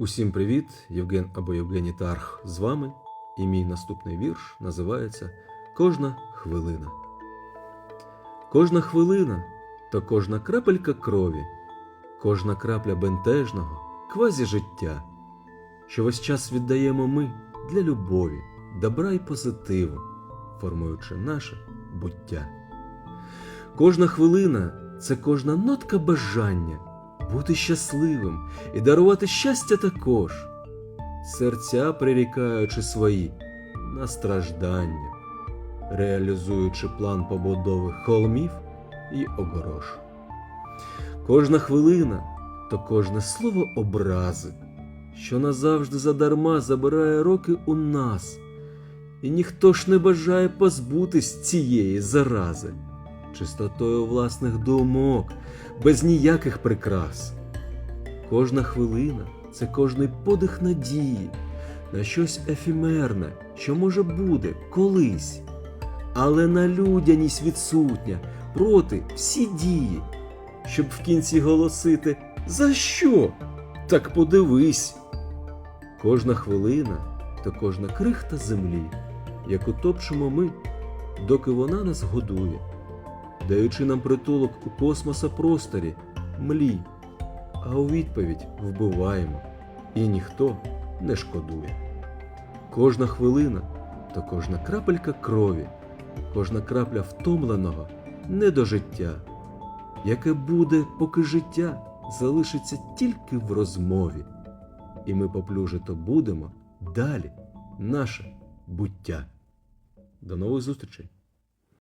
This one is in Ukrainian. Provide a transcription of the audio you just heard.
Усім привіт! Євген або Євгеній Тарх з вами, і мій наступний вірш називається Кожна хвилина. Кожна хвилина то кожна крапелька крові, кожна крапля бентежного, квазі життя, що весь час віддаємо ми для любові, добра і позитиву, формуючи наше буття. Кожна хвилина це кожна нотка бажання бути щасливим і дарувати щастя також, серця прирікаючи свої на страждання, реалізуючи план побудови холмів і огорош. Кожна хвилина то кожне слово образи, що назавжди задарма забирає роки у нас, і ніхто ж не бажає позбутись цієї зарази чистотою власних думок, без ніяких прикрас. Кожна хвилина це кожний подих надії на щось ефімерне, що може буде колись, але на людяність відсутня проти всі дії, щоб в кінці голосити За що? Так подивись. Кожна хвилина то кожна крихта землі, яку топчемо ми, доки вона нас годує даючи нам притулок у космоса просторі, млі, а у відповідь вбиваємо, і ніхто не шкодує. Кожна хвилина то кожна крапелька крові, кожна крапля втомленого не до життя, яке буде, поки життя залишиться тільки в розмові, і ми поплюжито будемо далі наше буття. До нових зустрічей!